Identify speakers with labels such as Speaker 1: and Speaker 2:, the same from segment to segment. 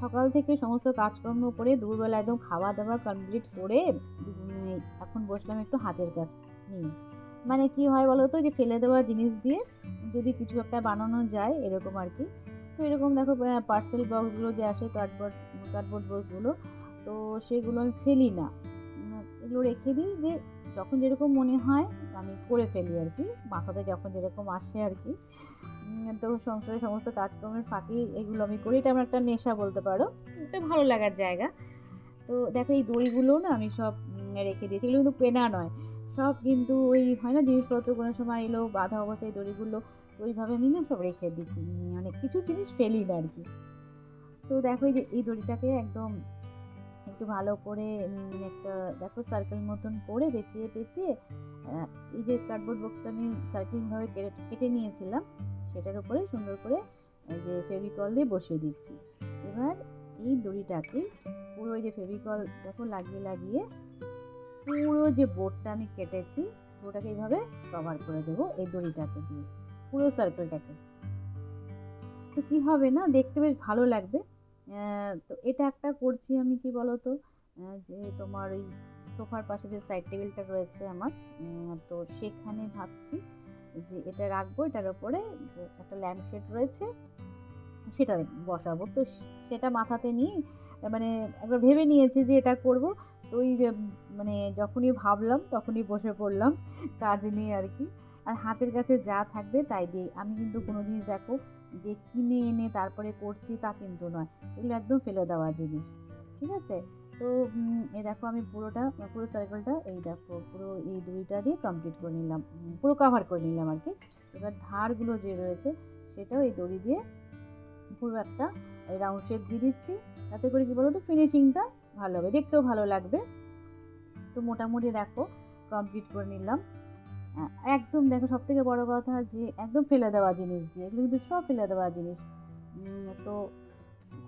Speaker 1: সকাল থেকে সমস্ত কাজকর্ম করে দুপুরবেলা একদম খাওয়া দাওয়া কমপ্লিট করে এখন বসলাম একটু হাতের কাজ নিয়ে। মানে কি হয় বলো তো যে ফেলে দেওয়া জিনিস দিয়ে যদি কিছু একটা বানানো যায় এরকম আর কি। তো এরকম দেখো পার্সেল বক্সগুলো যে আসে কার্ডবোর্ড কার্ডবোর্ড বক্সগুলো তো সেগুলো আমি ফেলি না। এগুলো রেখে দিই যে যখন যেরকম মনে হয় আমি করে ফেলি আর কি, মাথাতে যখন যেরকম আসে আর কি। তো সংসারের সমস্ত কাজকর্মের ফাঁকি এগুলো আমি করি। এটা আমার একটা নেশা বলতে পারো। একটা ভালো লাগার জায়গা। তো দেখো এই দড়িগুলো না আমি সব রেখে দিয়েছি। এগুলো কিন্তু কেনা নয়। সব কিন্তু ওই হয় না, জিনিসপত্র কোনো সময় এলো, বাঁধা অবস্থায় দড়িগুলো, তো ওইভাবে আমি না সব রেখে দিই। মানে কিছু জিনিস ফেলি না আর কি। তো দেখো এই যে, এই দড়িটাকে একদম একটু ভালো করে একটা দেখো সার্কেল মতন করে পেঁচিয়ে পেঁচিয়ে এই যে কার্ডবোর্ড বক্সটা আমি সার্কেলভাবে কেটে কেটে নিয়েছিলাম। সেটার উপরে সুন্দর করে যে ফেভিকল দিয়ে বসিয়ে দিচ্ছি। এবার এই দড়িটাকে পুরো এই যে ফেভিকল দেখো লাগিয়ে লাগিয়ে পুরো যে বোর্ডটা আমি কেটেছি, পুরোটাকে এইভাবে কভার করে দেবো এই দড়িটাকে দিয়ে, পুরো সার্কেলটাকে তো কী হবে না? দেখতে বেশ ভালো লাগবে। তো এটা একটা করছি আমি, কি বলো তো যে তোমার ওই সোফার পাশে যে সাইড টেবিলটা রয়েছে আমার তো সেখানে ভাবছি যে এটা রাখব, এটার ওপরে যে একটা ল্যাম্পশেড রয়েছে, সেটা বসাবো। তো সেটা মাথাতে নিয়ে মানে একবার ভেবে নিয়েছি যে এটা করব। তো ওই মানে যখনই ভাবলাম, তখনই বসে পড়লাম, কাজ নিয়ে আর কি। আর হাতের কাছে যা থাকবে তাই দিয়ে আমি কিন্তু কোনো জিনিস দেখো, যে কিনে এনে তারপরে করছি তা কিন্তু নয়। এগুলো একদম ফেলে দেওয়া জিনিস। ঠিক আছে? তো এই দেখো আমি পুরোটা, পুরো সার্কেলটা এই দেখো, পুরো এই দুইটা দিয়ে কমপ্লিট করে নিলাম পুরো কাভার করে নিলাম আর কি। এবার ধারগুলো যে রয়েছে, সেটাও এই দড়ি দিয়ে পুরো একটা রাউন্ড শেপ দিয়ে দিচ্ছি। তাতে করে কি বলো তো ফিনিশিংটা ভালো হবে, দেখতেও ভালো লাগবে। তো মোটামুটি দেখো কমপ্লিট করে নিলাম। একদম দেখো সব থেকে বড়ো কথা যে, একদম ফেলে দেওয়া জিনিস দিয়ে, এগুলো কিন্তু সব ফেলে দেওয়া জিনিস। তো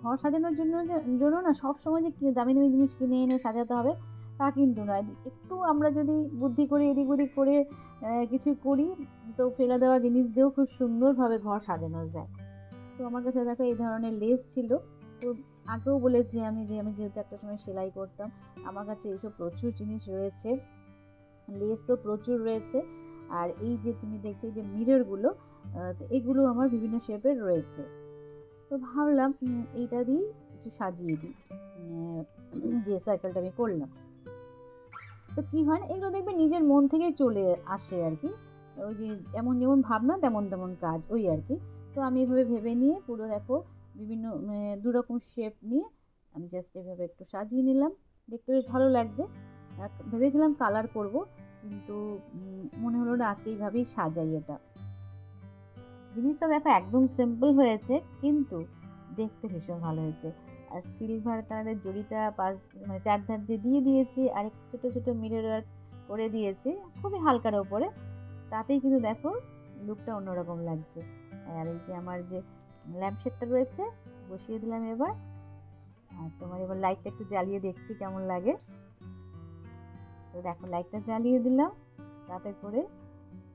Speaker 1: ঘর সাজানোর জন্য জন্য না সব সময় যে দামি দামি জিনিস কিনে এনে সাজাতে হবে, তা কিন্তু নয়। একটু আমরা যদি বুদ্ধি করে, এদিক ওদিক করে কিছু করি, তো ফেলে দেওয়া জিনিস দিয়েও খুব সুন্দরভাবে ঘর সাজানো যায়। তো আমার কাছে দেখো এই ধরনের লেস ছিল। তো আগেও বলেছি আমি যে, আমি যেহেতু একটা সময় সেলাই করতাম, আমার কাছে এইসব প্রচুর জিনিস রয়েছে। লেস তো প্রচুর রয়েছে। আর এই যে তুমি দেখছ যে মিররগুলো তো এগুলো আমার বিভিন্ন শেপের রয়েছে। তো ভাবলাম এইটা দিয়েই একটু সাজিয়ে দিই। যে সার্কেলটা আমি করলাম। তো কি হয় না, এগুলো দেখবে নিজের মন থেকেই চলে আসে আর কি। ওই যে যেমন যেমন ভাবনা, তেমন তেমন কাজ, ওই আর কি। তো আমি এভাবে ভেবে নিয়ে পুরো দেখো, বিভিন্ন মানে দু রকম শেপ নিয়ে আমি জাস্ট এভাবে একটু সাজিয়ে নিলাম। দেখতে বেশ ভালো লাগছে। ভেবেছিলাম কালার করব, কিন্তু মনে হলো না আজকে এইভাবেই সাজাই এটা। জিনিসটা দেখো একদম সিম্পল হয়েছে, কিন্তু দেখতে ভীষণ ভালো হয়েছে। আর সিলভার কালারের জড়িটা পাশ মানে চারধার দিয়ে দিয়ে দিয়েছি, আর একটু ছোটো ছোটো মিরর ওয়ার্ক করে দিয়েছি, খুবই হালকার ওপরে। তাতেই কিন্তু দেখো লুকটা অন্যরকম লাগছে। আর এই যে আমার যে ল্যাম্পশেডটা রয়েছে, বসিয়ে দিলাম এবার। আর তোমার এবার লাইটটা একটু জ্বালিয়ে দেখছি কেমন লাগে। তো দেখো লাইটটা জ্বালিয়ে দিলাম, তাতে করে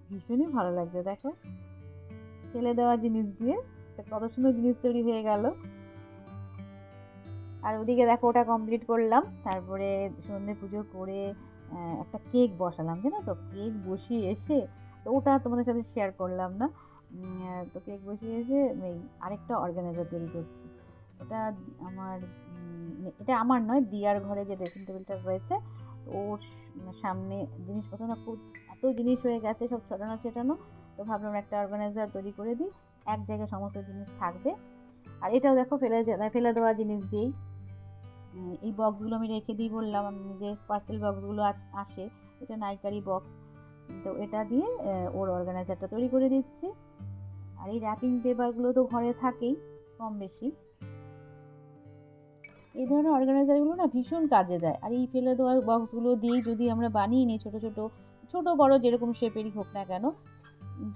Speaker 1: ভীষণই ভালো লাগছে, দেখো। ফেলে দেওয়া জিনিস দিয়ে। কত সুন্দর জিনিস তৈরি হয়ে গেল। আর ওদিকে দেখো ওটা কমপ্লিট করলাম। তারপরে সন্ধে পুজো করে একটা কেক বসালাম, জানো তো? কেক বসিয়ে এসে, তো ওটা তোমাদের সাথে শেয়ার করলাম না। তো কেক বসিয়ে এসে আরেকটা অর্গানাইজার তৈরি করছি। ওটা আমার এটা আমার নয়, দিয়ার ঘরে যে ড্রেসিং টেবিলটা রয়েছে ওর সামনে জিনিসপত্র না খুব, এত জিনিস হয়ে গেছে, সব ছড়ানো ছেটানো। তো ভাবলাম একটা অর্গানাইজার তৈরি করে দিই। এক জায়গায় সমস্ত জিনিস থাকবে। আর এটাও দেখো ফেলে দে- ফেলে দেওয়া জিনিস উম, এই বক্সগুলো আমি রেখে দিই বললাম যে পার্সেল বক্সগুলো আস- আসে। এটা নাইকারি বক্স তো এটা দিয়ে ওর অর্গানাইজারটা তৈরি করে দিচ্ছি। আর এই র্যাপিং পেপারগুলো তো ঘরে থাকেই কম বেশি। এই ধরনের অর্গানাইজারগুলো না ভীষণ কাজে দেয়। আর এই ফেলে দেওয়া বক্সগুলো দিয়েই যদি আমরা বানিয়ে নিই ছোটো ছোটো ছোটো বড় যেরকম শেপেরই হোক না কেন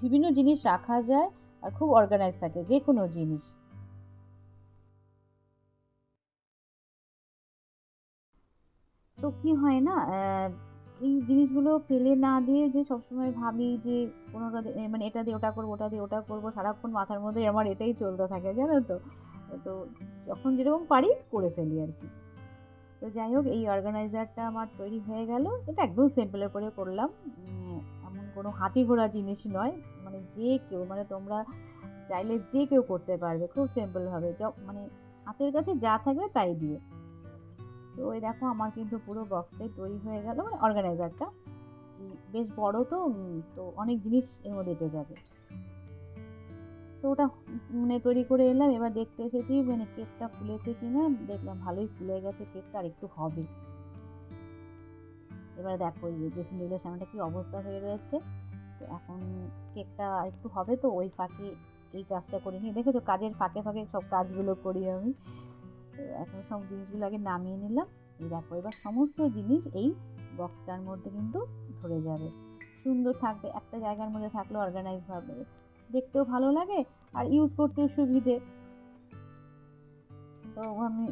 Speaker 1: বিভিন্ন জিনিস রাখা যায় আর খুব অর্গানাইজ থাকে যে কোনো জিনিস। তো কি হয় না এই জিনিসগুলো ফেলে না দিয়ে যে সবসময় ভাবি যে এ মানে এটা দিয়ে ওটা করব, ওটা দিয়ে ওটা করব, সারাক্ষণ মাথার মধ্যে আমার এটাই চলতে থাকে, জানো তো? তো যখন যেরকম পারি করে ফেলি আর কি। তো যাই হোক, এই অর্গানাইজারটা আমার তৈরি হয়ে গেল, এটা একদম সিম্পলের করে করলাম। কোনো হাতি ঘোড়া জিনিস নয় মানে যে কেউ মানে তোমরা চাইলে যে কেউ করতে পারবে, খুব সিম্পলভাবে মানে হাতের কাছে যা থাকবে তাই দিয়ে। তো ওই দেখো আমার কিন্তু পুরো বক্সটাই তৈরি হয়ে গেল মানে অর্গানাইজারটা বেশ বড় তো তো অনেক জিনিস এর মধ্যে এঁটে যাবে। তো ওটা মানে তৈরি করে এলাম, এবার দেখতে এসেছি মানে কেকটা ফুলেছে কি না দেখলাম ভালোই ফুলে গেছে, কেকটা আর একটু হবে। এবার দেখো এই ড্রেসিং টেবিলের সামনেটা কি অবস্থা হয়ে রয়েছে। তো এখন কেকটা একটু হবে তো, ওই ফাঁকে এই কাজটা করে নিই। দেখেছ কাজের ফাঁকে ফাঁকে সব কাজগুলো করি আমি। তো এখন সব জিনিসগুলো আগে নামিয়ে নিলাম। এই দেখো, এবার সমস্ত জিনিস এই বক্সটার মধ্যে কিন্তু ধরে যাবে। সুন্দর থাকবে, একটা জায়গার মধ্যে থাকলে অর্গানাইজ অর্গানাইজভাবে দেখতেও ভালো লাগে আর ইউজ করতেও সুবিধে। তো আমি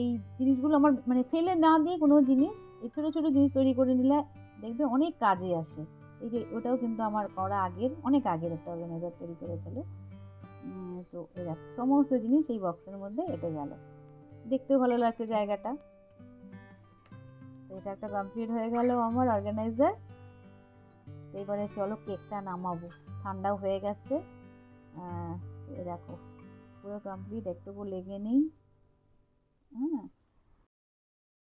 Speaker 1: এই জিনিসগুলো আমার মানে ফেলে না দিয়ে কোনো জিনিস, এই ছোটো ছোটো জিনিস তৈরি করে নিলে দেখবে অনেক কাজে আসে। এই যে ওটাও কিন্তু আমার করা আগের, অনেক আগের একটা অর্গানাইজার তৈরি করেছিল। তো দেখো সমস্ত জিনিস এই বক্সের মধ্যে এটে গেল। দেখতেও ভালো লাগছে জায়গাটা। এটা একটা কমপ্লিট হয়ে গেল আমার অর্গানাইজার এবারে চলো কেকটা নামাবো। ঠান্ডাও হয়ে গেছে। দেখো, পুরো কমপ্লিট একটুকু লেগে নেই। হ্যাঁ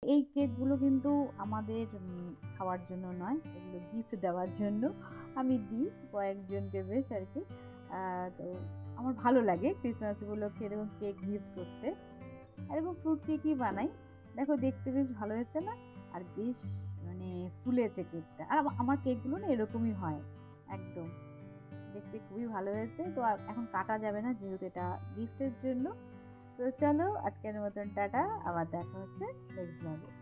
Speaker 1: এই কেকগুলো কিন্তু আমাদের খাওয়ার জন্য নয়, এগুলো গিফট দেওয়ার জন্য আমি দিই কয়েকজনকে বেশ আর কি। তো আমার ভালো লাগে ক্রিসমাস উপলক্ষে এরকম কেক গিফট করতে। এরকম ফ্রুট কেকই বানাই। দেখো দেখতে বেশ ভালো হয়েছে না? আর বেশ মানে ফুলেছে কেকটা। আর আমার কেকগুলো না এরকমই হয়, একদম। দেখতে খুবই ভালো হয়েছে। তো এখন কাটা যাবে না যেহেতু এটা গিফটের জন্য। তো চলো আজকের মতন টাটা আবার দেখা হচ্ছে নেক্সট ব্লগে